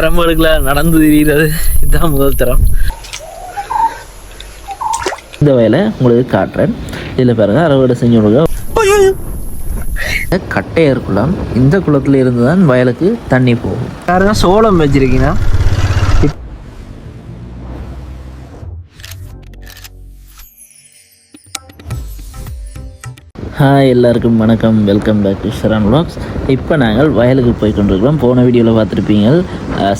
வரம்புகளுக்குள்ள நடந்து திரிகிறது இதுதான் முதல் தரம். இந்த வயலை உங்களுக்கு காட்டுறேன். இதில் பாருங்க அறுவடை செஞ்சு கொடுங்க கட்டையர் குளம் இந்த குளத்தில் இருந்து தான் வயலுக்கு தண்ணி போகும். பாருங்க சோளம் வச்சிருக்கீங்கன்னா ஹாய் எல்லாருக்கும் வணக்கம். Welcome back to Sharan vlogs. இப்போ நாங்கள் வயலுக்கு போய் கொண்டிருக்கிறோம். போன வீடியோவில் பார்த்துருப்பீங்க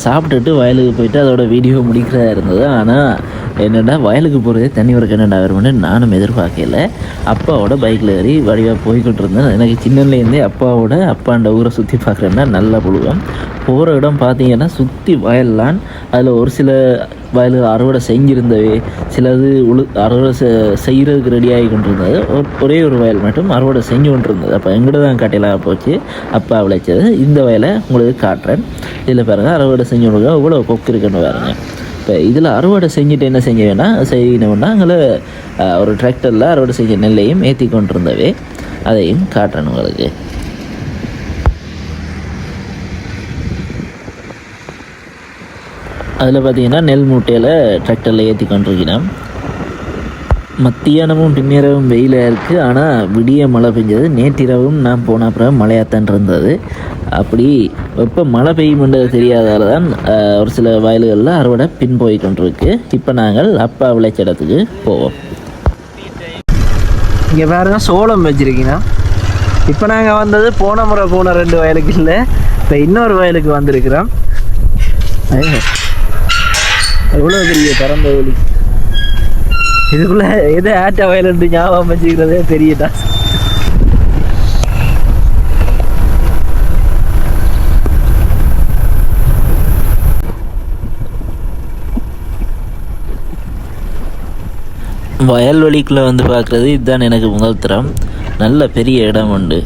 சாப்பிட்டுட்டு வயலுக்கு போயிட்டு அதோட வீடியோ முடிக்கிறதா இருந்தது. ஆனால் என்னென்னா வயலுக்கு போகிறதே தண்ணி வர என்னடா வரும்னு நானும் எதிர்பார்க்கல. அப்பாவோட பைக்கில் ஏறி வடிவாக போய்கிட்டு இருந்தேன். எனக்கு சின்னலேருந்தே அப்பாவோட அப்பாண்ட ஊரை சுற்றி பார்க்குறேன்னா நல்லா புழுவேன் போகிற இடம் பார்த்தீங்கன்னா சுற்றி வயல்லான் அதில் ஒரு சில வயல் அறுவடை செஞ்சிருந்தவே சிலது உழு அறுவடை செ செய்கிறதுக்கு ரெடி ஆகி கொண்டிருந்தது. ஒரே ஒரு வயல் மட்டும் அறுவடை செஞ்சு கொண்டிருந்தது. அப்போ எங்கிட்ட தான் காட்டையிலாக போச்சு. அப்பா விளைச்சது இந்த வயலை உங்களுக்கு காட்டுறேன். இதில் பாருங்கள் அறுவடை செஞ்சு கொடுக்க இவ்வளோ கொக்கு இருக்குன்னு பாருங்க. இப்போ இதில் அறுவடை செஞ்சுட்டு என்ன செஞ்சவேன்னா செய்யணும்னா அங்கே ஒரு டிராக்டரில் அறுவடை செஞ்ச நெல்லையும் ஏற்றி கொண்டிருந்தவே அதையும் காட்டுறேன் உங்களுக்கு. அதில் பார்த்தீங்கன்னா நெல் மூட்டையில் டிராக்டரில் ஏற்றி கொண்டிருக்கிறோம். மத்தியானமும் பின்னிரவும் வெயிலாக இருக்குது ஆனால் விடிய மழை பெஞ்சது. நேற்றிரவும் நான் போன அப்புறம் மழையாத்தான் இருந்தது. அப்படி இப்போ மழை பெய்யும்ன்றது தெரியாதால தான் ஒரு சில வயல்களில் அறுவடை பின் போய் கொண்டிருக்கு இப்போ நாங்கள் அப்பா விளைச்சடத்துக்கு போவோம். இங்கே பாருங்க சோளம் வச்சிருக்கீங்கன்னா இப்போ நாங்கள் வந்தது போன முறை போன ரெண்டு வயலுக்கு இல்லை இப்போ இன்னொரு வயலுக்கு வந்திருக்கிறோம். எவ்வளோ பெரிய பரந்த வழி இதுக்குள்ளே எது ஆட்ட வயலுன்ட்டு ஞாபகம் வச்சுக்கிறதே பெரிய டாஸ் வயல்வெளிக்குள்ளே வந்து பார்க்குறது இதுதான் எனக்கு முதல் தரம். நல்ல பெரிய இடம் உண்டு.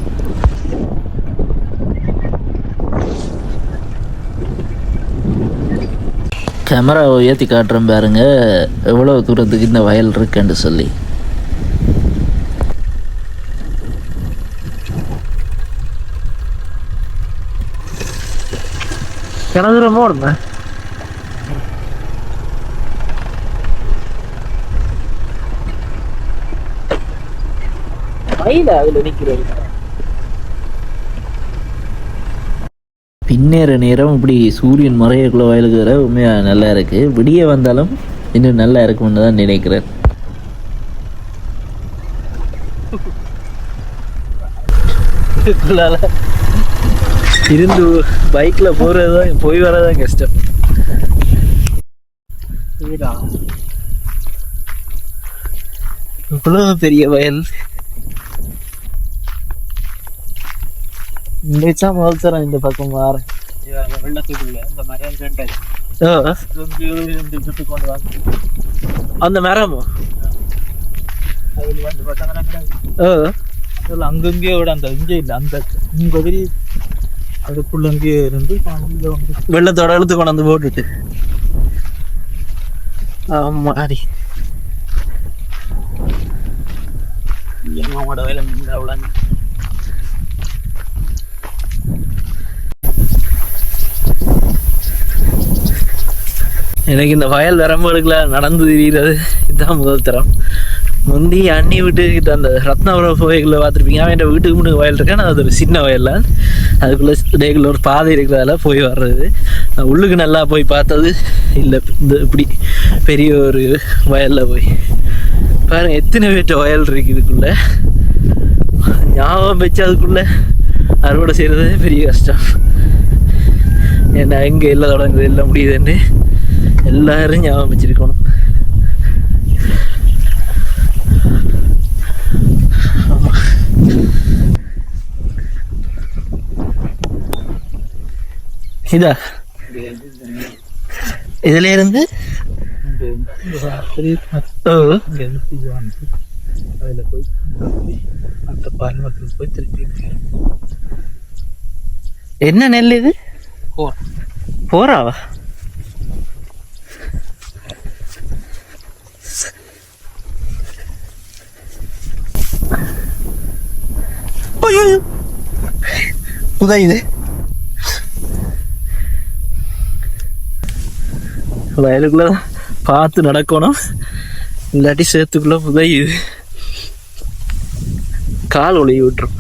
கேமரா உயர்த்தி காட்டுறேன் பாருங்க. எவ்வளோ தூரத்துக்கு இந்த வயல் இருக்குன்னு சொல்லி. கிணதுரமா ஓடுங்க வயல அதில் நிற்கிறது பின்னேற நேரம் இப்படி சூரியன் மறையக்குள்ள வயலுக்கு வர உண்மையாக நல்லா இருக்குது விடிய வந்தாலும் இன்னும் நல்லா இருக்கும்னு தான் நினைக்கிறேன். இருந்து பைக்ல போறது தான் போய் வரதான் கஷ்டம். இவ்வளவு பெரிய வயல். முதல் தரம் இந்த பக்கம் மாற வெள்ளத்துக்குள்ள இந்த மரம் கண்டது. இருந்து சுட்டு கொண்டு வந்து அந்த மரமோ? அதில் வந்து அதில் அங்கங்கேயே விட அந்த இங்கே இல்லை அந்த பகுதி அதுக்குள்ள அங்கேயே இருந்து இங்கே வெள்ளத்தோட இழுத்து கொண்டு வந்து போட்டுட்டு. ஆமாடி. எங்களோட வேலை நின்று அவ்வளோ எனக்கு இந்த வயல் வரம்புகளுக்குள்ள நடந்து தெரிகிறது இதுதான் முதல் தரம். முந்தி அண்ணி வீட்டுக்கிட்ட அந்த ரத்னாபுரம் கோயிலில் பார்த்துருப்பீங்க. அவன் என் வீட்டுக்கு முன்னாடி வயல் இருக்கேன். அது ஒரு சின்ன வயல். தான் அதுக்குள்ளே டேக்கில் ஒரு பாதை இருக்கிறதால போய் வர்றது. உள்ளுக்கு நல்லா போய் பார்த்தது இல்லை. இந்த இப்படி பெரிய ஒரு வயலில் போய். பாருங்கள் எத்தனை பேர்ட்ட வயல் இருக்கு இதுக்குள்ள. ஞாபகம் வச்சு அதுக்குள்ள அறுவடை செய்கிறதே பெரிய கஷ்டம். ஏன்னா எங்கே எல்லாம் தொடங்குது எல்லாம் முடியுதுன்னு. எல்லாரும் ஞாபகம் வச்சிருக்கணும். ஆமா. இதா? இதுல இருந்து? அதில் போய் அந்த பால்மரத்தில் போய் திருப்பி என்ன நெல் இது? கோர் உதயுது வயலுக்குள்ள பார்த்து நடக்கணும். இல்லாட்டி சேத்துக்குள்ள உதயுது கால் ஒளி விட்டுரும்.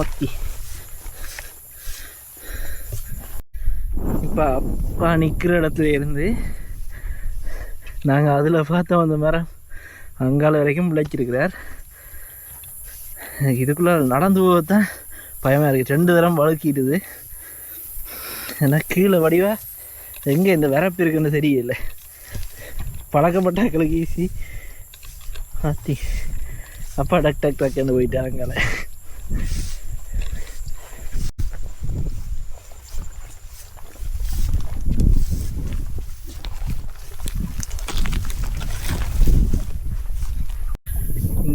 ஓகே இப்போ அப்பா நிற்கிற இடத்துல இருந்து நாங்கள் அதில் பார்த்தோம் அந்த மரம் அங்கால வரைக்கும் பிழைச்சிருக்கிறார் இதுக்குள்ளே நடந்து போகத்தான் பயமாக இருக்குது ரெண்டு தரம் வழுக்கிட்டுது. ஏன்னா கீழே வடிவா எங்கே இந்த விரப்பு இருக்குன்னு தெரியல. பழக்கப்பட்ட கிழக்கு ஈஸி ஆத்தி. அப்பா டக் டக் டக்குன்னு போயிட்டாங்க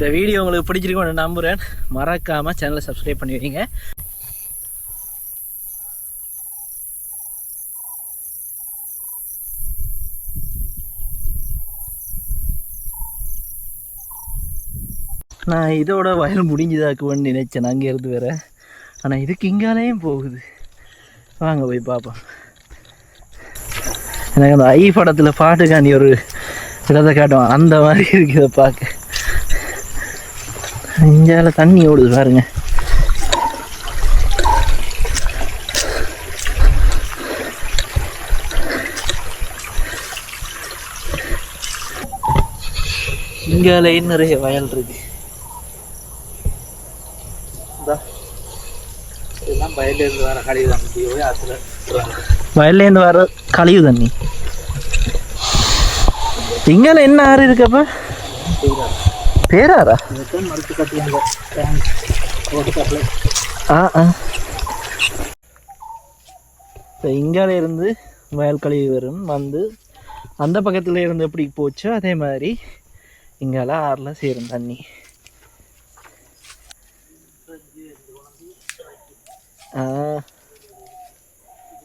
இந்த வீடியோ உங்களுக்கு பிடிச்சிருக்கும்னு நம்புகிறேன் மறக்காமல் சேனலை சப்ஸ்கிரைப் பண்ணி வைங்க. நான் இதோட வயல் முடிஞ்சுதாக்குவேன்னு நினைச்சேன். அங்கே இருந்து வேற. ஆனால் இதுக்கு இங்காலேயும் போகுது. வாங்க போய் பார்ப்போம். எனக்கு அந்த ஐ படத்தில் பாட்டுக்காண்டி ஒரு இடத்தை காட்டுவான். அந்த மாதிரி இருக்குது பார்க்க. இஞ்சால தண்ணி ஓடுது பாருங்க. இங்காலையும் நிறைய வயல் இருக்கு. இந்தா. இதெல்லாம் வயல்லேருந்து வர கழிவு தண்ணி போய் ஆற்றுல வயல்லேருந்து வர கழிவு தண்ணி. இங்கால என்ன ஆறு இருக்கப்ப பேராரா? மறுத்து ஆ ஆ. இப்போ இங்கால இருந்து வயல் கழிவு வரும் வந்து அந்த பக்கத்தில் இருந்து எப்படி போச்சோ அதே மாதிரி இங்கால ஆறில் சேரும் தண்ணி. ஆ.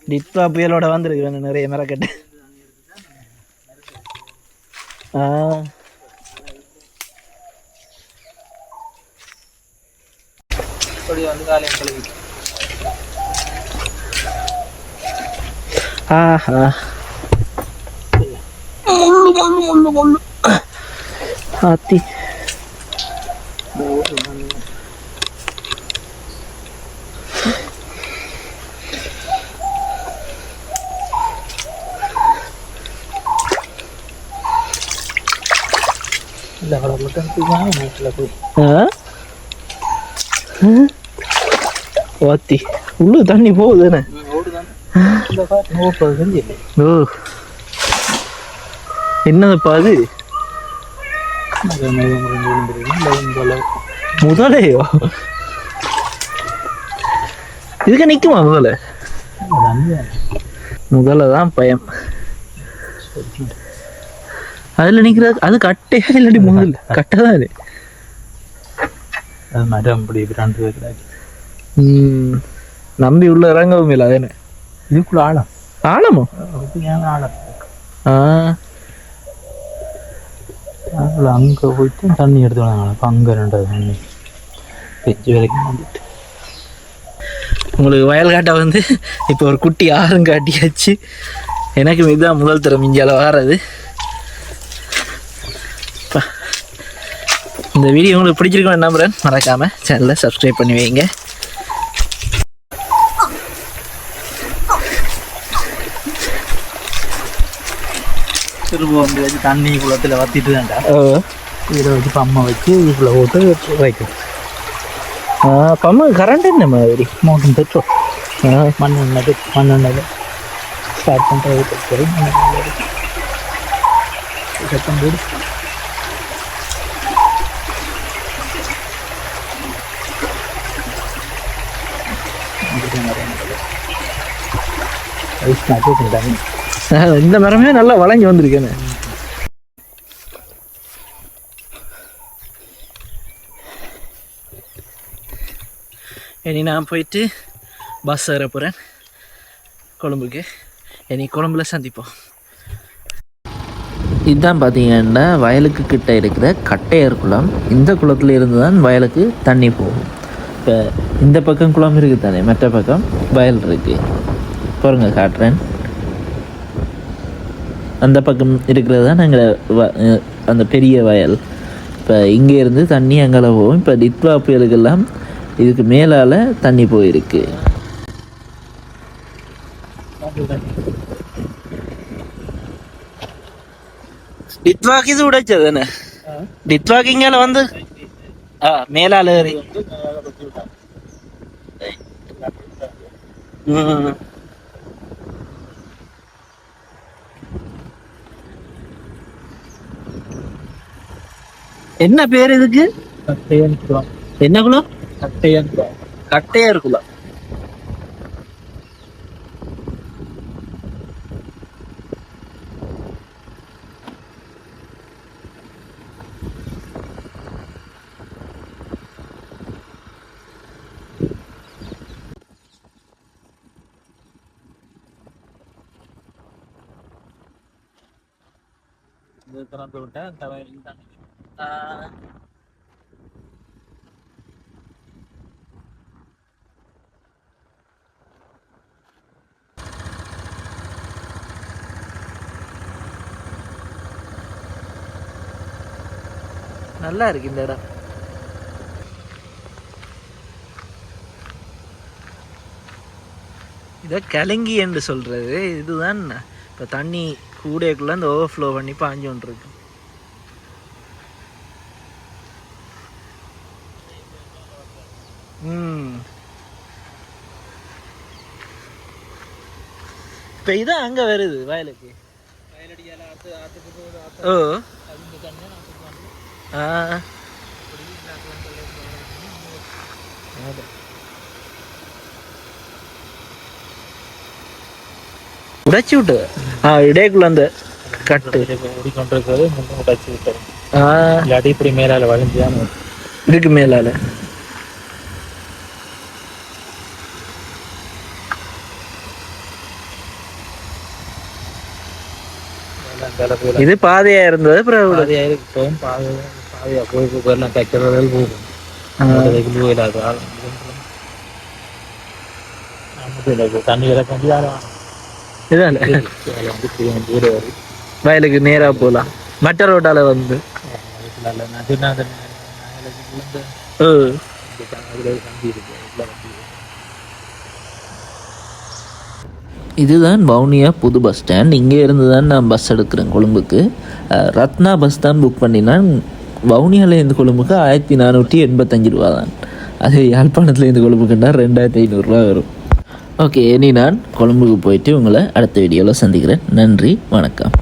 டிட்பா புயலோட வந்திருக்கு நிறைய மரக்கட்டை. ஆ. வந்து காலையும் கழுவி ஆஹா ஆத்தி இல்லை வாத்தி. உள்ள தண்ணி போகுதுன்னு ஓ. என்னதுப்பா அது? முதலையோ? இதுக்கு நிக்குமா முதல்ல முதல்ல தான் பயம். அதுல நிக்கிறது அது கட்டையா இல்லாட்டி முதல்ல கட்டதான் அது. மரம் அப்படி பிராண்டு பேர் நம்பி உள்ள இறங்கவும் இல்லை அதேன்னு இதுக்குள்ள ஆழம். ஆழமோ? ஆழம்? ஆ. அதில் அங்கே போயிட்டு தண்ணி எடுத்து வந்தாங்க அங்கே ரெண்டாவது தண்ணி. பெச்சு வரைக்கும் வந்துட்டு. உங்களுக்கு வயல் காட்டை வந்து இப்போ ஒரு குட்டி ஆறும் காட்டியாச்சு. எனக்கு இதுதான் முதல் தரம் இந்தியாவில் வாரது. இந்த வீடியோ உங்களுக்கு பிடிச்சிருக்கோம் நம்புறேன். மறக்காம சேனலை சப்ஸ்கிரைப் பண்ணி வைங்க. வந்து வச்சு தண்ணி குளத்தில் வத்திட்டு தான்டா. இதில் வச்சு பம்மை வச்சு இதுக்குள்ள போட்டு வைக்கும். பம்ம கரண்ட் என்ன மாதிரி? மோட்டம் பெட்ரோல் பெட் மண்ணெண்ணெய் ஸ்டார்ட் பண்ணுறது பெட்ரோல் சத்தம் போடு. நாட்டு தண்ணி ஆ, இந்த மரமே நல்லா வளைஞ்சு வந்திருக்கேன்னு இனி நான் போயிட்டு பஸ் ஏற போகிறேன் கொழும்புக்கு. இனி கொழும்புல சந்திப்போம். இதுதான் பார்த்தீங்கன்னா வயலுக்கு கிட்ட இருக்கிற கட்டையர் குளம். இந்த குளத்துல இருந்து தான் வயலுக்கு தண்ணி போகும். இப்போ இந்த பக்கம் குளம் இருக்குது தானே மற்ற பக்கம் வயல் இருக்குது பாருங்க காட்டுறேன். அந்த பக்கம் இருக்கிறது தான் அஹ் அந்த பெரிய வயல். இப்போ இங்கே இருந்து தண்ணி அங்கே போகும். இப்போ டித்வா புயலுக்கெல்லாம் இதுக்கு மேலால் தண்ணி போயிருக்கு. டித்வாக் இது உடைச்சது என்ன டித்வாக் இங்கால வந்து? ஆ மேலால ஏறி. ம். என்ன பேர் இதுக்கு? கட்டையன் குளம் என்ன குளம் கட்டையன் குளம் கட்டையர் குளம் இது திறந்து விட்டேன். தரையில் Uh, நல்லா இருக்கு இந்த இடம். இதை கலங்கி என்று சொல்றது. இதுதான் இப்போ தண்ணி கூடைக்குள்ள அந்த ஓவர்ஃப்ளோ பண்ணி பாஞ்சு கொண்டு இருக்கு இப்போ இதான் அங்கே வருது வயலுக்கு. ஓ. ஆ. உடைச்சி விட்டு. ஆ இடைக்குள்ள அந்த கட்டு. ஓடிக்கொண்டிருக்கிறது உடைச்சு விட்டது. ஆ. இல்லாட்டி இப்படி மேலால வளைஞ்சியான்னு இதுக்கு மேலால. இது பாதையா இருந்தது அப்புறம் பாதையா இருக்கு இப்பவும் பாதை பாதையா போய் எல்லாம் தைக்கிறவர்கள் போகும் போயிடாது தண்ணி இறக்க வயலுக்கு நேரா போலாம் மற்ற ரோட்டால வந்து அந்த நாளைக்கு விழுந்து ஓ அதுல வண்டி இருக்கு உள்ள வண்டி இருக்கு இதுதான் வவுனியா புது பஸ் ஸ்டாண்ட் இங்கே இருந்து தான் நான் பஸ் எடுக்கிறேன் கொழும்புக்கு. ரத்னா பஸ் தான் புக் பண்ணினான். வவுனியாவிலேருந்து கொழும்புக்கு ஆயிரத்தி நானூற்றி எண்பத்தஞ்சு ரூபா தான். அது யாழ்ப்பாணத்துலேருந்து கொழும்புக்குன்னா ரெண்டாயிரத்தி ஐநூறுரூவா வரும். ஓகே இனி நான் கொழும்புக்கு போயிட்டு உங்களை அடுத்த வீடியோவில் சந்திக்கிறேன். நன்றி வணக்கம்.